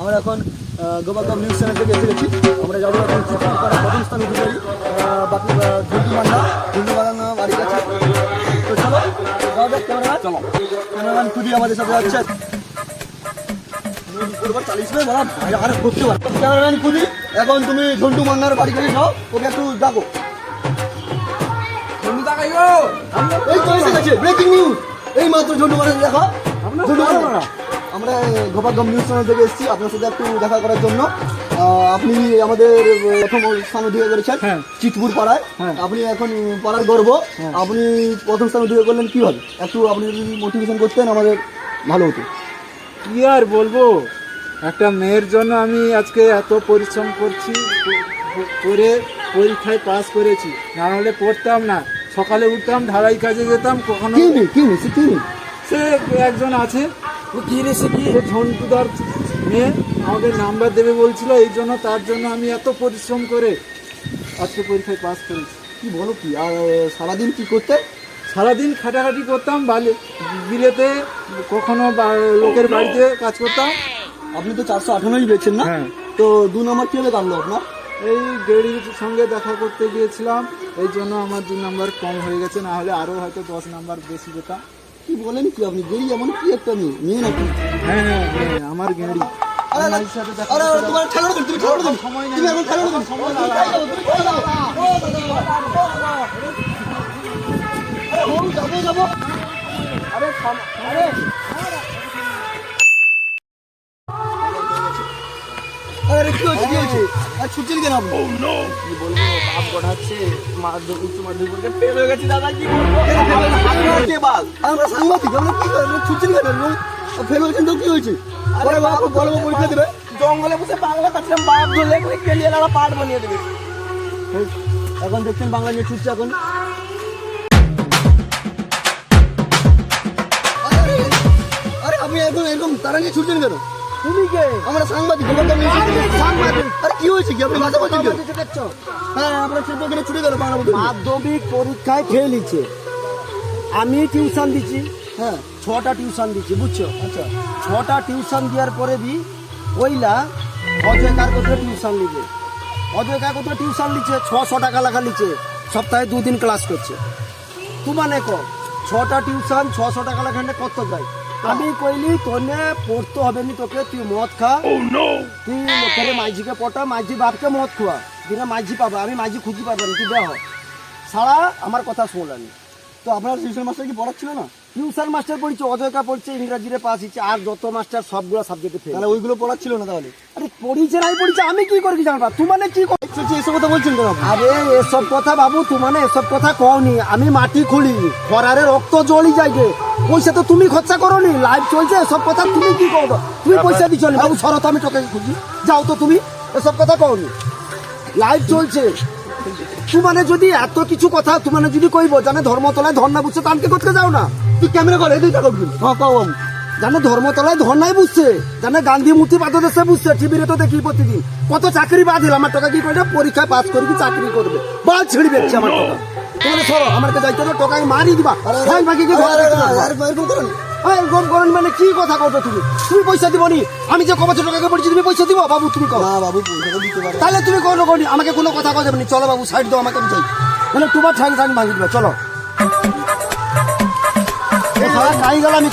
আমরা এখন গোবাগাম news channel থেকে এসে গেছি। আমরা যাব এখন প্রথম স্থান অধিকারী আহ, বাকি ঝুঁকি মান্ডা ঝুঁকি মান্ডা বাড়ি গেছে। তো চলো যাওয়া যাক ক্যামেরাম্যান চলো। ক্যামেরাম্যান খুবই আমাদের সাথে যাচ্ছে। এখন তুমি ঝন্টু মান্নার বাড়ি গেলে যাও ওকে একটু ডাকো। এই তো এসে গেছে ব্রেকিং নিউজ এই মাত্র ঝন্টু দেখো। ঝন্টু মান্না। আমরা গোপাগম নিউজ চ্যানেল থেকে এসেছি। আপনার সাথে একটু দেখা করার জন্য। আপনি আমাদের প্রথম স্থান অধিকার করেছেন হ্যাঁ। চিতপুর পাড়ায়। হ্যাঁ। আপনি এখন পাড়ার গর্ব। আপনি প্রথম স্থান অধিকার করলেন কীভাবে? একটু আপনি যদি মোটিভেশন করতেন আমাদের ভালো হতো। কি আর বলব? একটা মেয়ের জন্য আমি আজকে এত পরিশ্রম করছি করে পরীক্ষায় পাস করেছি। না হলে পড়তাম না। সকালে উঠতাম ঢালাই কাজে যেতাম কখনো সে একজন আছে। ও কি? কি সে ঝন্টুদার মেয়ে আমাকে নাম্বার দেবে বলছিল এই জন্য তার জন্য আমি এত পরিশ্রম করে আজকে পরীক্ষায় পাস করেছি। কি বলো কি? আর সারাদিন কি করতে? সারাদিন খাটাখাটি করতাম বালে বিলেতে কখনো বা- লোকের বাড়িতে কাজ করতাম। আপনি তো চারশো আঠানোই পেয়েছেন না? হ্যাঁ। তো দু নম্বর কীভাবে কাটলো আপনার? এই গেড়ির সঙ্গে দেখা করতে গিয়েছিলাম এই জন্য আমার দু নম্বর কম হয়ে গেছে না হলে আরও হয়তো দশ নাম্বার বেশি যেতাম। কি বলেন কি আপনি গেড়ি এমন কি একটা মেয়ে মেয়ে নাকি হ্যাঁ হ্যাঁ হ্যাঁ, আমার গেড়ি আরে, আরে, আরে, কি হয়েছে, কি হয়েছে? আর ছুটছেন কেন আপনি? কি বলব বাপ গড়াচ্ছে মাধ্যমিক উচ্চ মাধ্যমিক পরীক্ষা ফেল হয়ে গেছি দাদা কি বলব? কে বাল আমরা সাংবাদিক আমরা কি ছুটছেন কেন? ফেল হয়েছেন তো কি হয়েছে? পরে বাপ বড় বাবু পরীক্ষা দেবে। জঙ্গলে বসে বাংলা কাটছিলাম বাপ ধরলে কেলিয়ে লালা পাট বানিয়ে দেবে। এখন দেখছেন বাংলা নিয়ে ছুটছে এখন। আরে, আরে আপনি এখন এরকম তারা নিয়ে ছুটছেন কেন? তুমি কে? আমরা সাংবাদিক সাংবাদিক। আরে কি হয়েছে কি? আপনি মাথা হ্যাঁ ছুটে গেল মাধ্যমিক পরীক্ষায় ফেল হয়েছে। আমি টিউশন দিচ্ছি হ্যাঁ। ছটা টিউশন দিচ্ছি বুঝছ? আচ্ছা। ছটা টিউশন দেওয়ার পরে বি ওইলা অজয় কার কোথাও টিউশন নিবে অজয় কার কোথাও টিউশন নিচ্ছে ছশো টাকা লেখা নিচ্ছে সপ্তাহে দুদিন ক্লাস করছে। তু মানে কো ছটা টিউশন ছশো টাকা লেখা কত যায়? আমি কইলি তোনে পড়তে হবে নি তোকে তুই মদ খা। তুই লোকের মাঝিকে পটা মাঝি বাপকে মদ খোয়া। দিনে মাঝি পাবে আমি মাঝি খুঁজি পাবো না তুই দেহ। সারা আমার কথা শুনলেনি। তো আপনার টিউশন মাস্টার কি পড়াচ্ছিল না? টিউশন মাস্টার পড়ছে অজয়কা পড়ছে ইংরাজিরে পাস হচ্ছে আর যত মাস্টার সবগুলো সাবজেক্টে ফেল তাহলে ওইগুলো পড়াচ্ছিল না তাহলে? আরে পড়িছে নাই পড়িছে আমি কি করি জানবা? তুই মানে কি এসব কথা বলছেন কেন? আরে এসব কথা বাবু তুই মানে এসব কথা কওনি। আমি মাটি খুলি খরারে রক্ত জলি যাইবে পয়সা তো তুমি খরচা করনি লাইভ চলছে এসব কথা তুমি কি করো তুমি পয়সা দিচ্ছ না। বাবু শরৎ আমি তোকে খুঁজি। যাও তো তুমি এসব কথা কওনি। লাইভ চলছে। তুই মানে যদি এত কিছু কথা তুই মানে যদি কইব জানে ধর্মতলায় ধর্ণা বুঝছে তানকে করতে যাও না। তুই ক্যামেরা করে এদিকে থাকো হ্যাঁ কাও জানে ধর্মতলায় ধর্নাই বুঝছে? জানে গান্ধী মূর্তি পাদদেশে বুঝছে টিভিতে তো দেখি প্রতিদিন। কত চাকরি বাদিল আমার টাকা কি করে? পরীক্ষায় পাস করে কি চাকরি করবে? বাল ছিড়ি বেচছে আমার টাকা। তোমার সরো আমার কাছে যাইতে হবে টাকায় মারি দিবা। ভাই বাকি কি পারবা? এরকম করেন মানে কি কথা কতো তুমি? তুমি পয়সা দিব নি আমি যে কবছর টাকা পড়ছি তুমি পয়সা দিব? বাবু তুমি কও। না বাবু তাহলে তুমি কোনো করি আমাকে কোনো কথা কও যাবে না? চলো বাবু সাইড দাও আমাকে আমি যাই। মানে তোমার ঠাং ঠাং ভাঙি দিবা। চলো। সারা খাই গেল আমি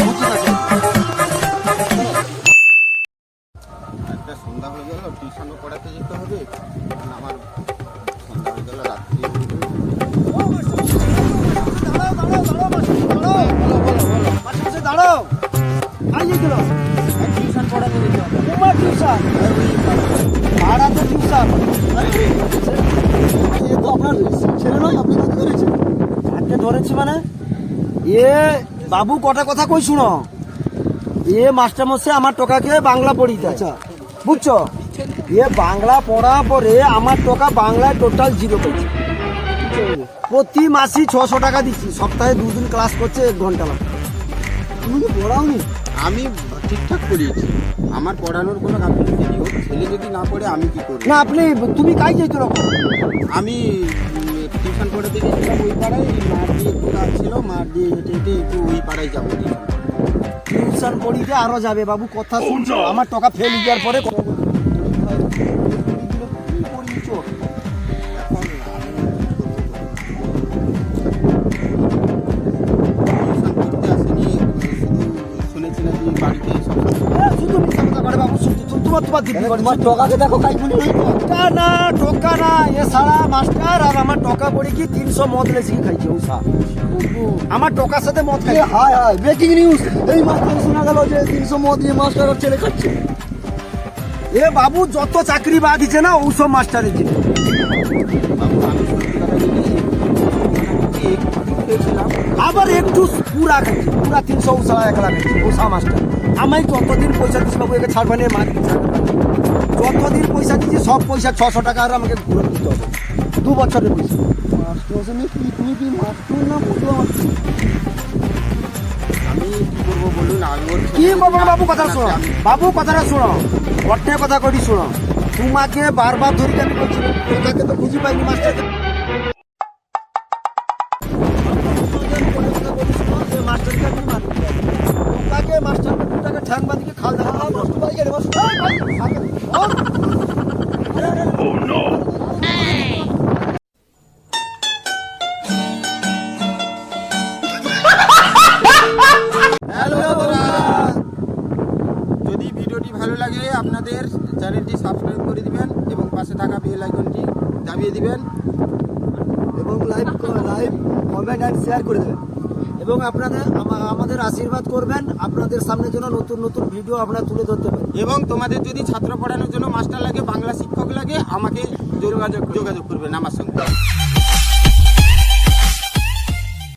একটা সন্ধ্যা হয়ে গেল টিউশনও পড়াতে যেতে হবে। আমার সন্ধ্যা হয়ে গেল রাত্রি দাঁড়াও আইয়ে গেল। টিউশন পড়াতে যেতে হবে তোমার টিউশন ভাড়া তো টিউশন আপনার ছেলে নয় আপনি ধরেছেন আজকে ধরেছি মানে? এ বাবু কটা কথা কই শুনো? এ মাস্টার মশাই আমার টাকাকে বাংলা পড়ি দেয়। আচ্ছা। বুঝছ? এ বাংলা পড়া পরে আমার টাকা বাংলায় টোটাল জিরো করছে প্রতি মাসে ছশো টাকা দিচ্ছি। সপ্তাহে দুদিন ক্লাস করছে এক ঘণ্টা লাগে তুমি কি পড়াওনি? আমি ঠিকঠাক পড়িয়েছি। আমার পড়ানোর কোনো গাফিলতি নেই। ছেলে যদি না পড়ে আমি কি করি না আপনি তুমি কাই যাইতো না আমি টিউশন ওই পাড়ায় মার দিয়ে একটু কাজ ছিল মার দিয়ে হেঁটে হেঁটে একটু ওই পাড়ায় যাব। টিউশন টিউশন পড়িতে আরও যাবে বাবু কথা শুনছো আমার টাকা ফেল দেওয়ার পরে তোমার তোমার দিদি করে তোমার টকাকে দেখো কাই টোকা না টোকা না এ সারা মাস্টার আর আমার টকা পড়ে কি তিনশো মদ খাইছে উষা আমার টকার সাথে মদ খাই এ হায় হায় ব্রেকিং নিউজ এই শোনা গেল যে তিনশো মদ দিয়ে মাস্টার আর ছেলে খাচ্ছে। এ বাবু যত চাকরি বাদ না ওসব মাস্টারের জন্য। বাবু আমি পুরা খাচ্ছে পুরা তিনশো উষা একলা খাচ্ছে উষা মাস্টার আমি যতদিন পয়সা দিচ্ছি বাবু একে ছাড়বানে মার যতদিন পয়সা দিচ্ছি সব পয়সা ছশো টাকা আর আমাকে ঘুরে দিতে হবে দু বছরের পয়সা না আমি কি করব বলুন আমি কি বাবু বাবু কথা শোনো বাবু কথাটা শোনো অট্টে কথা করি শোনো তোমাকে বারবার ধরি আমি বলছি তো খুঁজি পাইনি মাস্টার হ্যালো বন্ধুরা যদি ভিডিওটি ভালো লাগে, আপনাদের চ্যানেলটি সাবস্ক্রাইব করে দিবেন এবং পাশে থাকা বেল আইকনটি দাবিয়ে দিবেন। এবং live live comment and share করে দেবেন। এবং আপনারা আমাদের আশীর্বাদ করবেন আপনাদের সামনে যেন নতুন নতুন ভিডিও আপনারা তুলে ধরতে পারেন এবং তোমাদের যদি ছাত্র পড়ানোর জন্য মাস্টার লাগে, বাংলা শিক্ষক লাগে, আমাকে যোগাযোগ যোগাযোগ করবেন আমার সঙ্গে।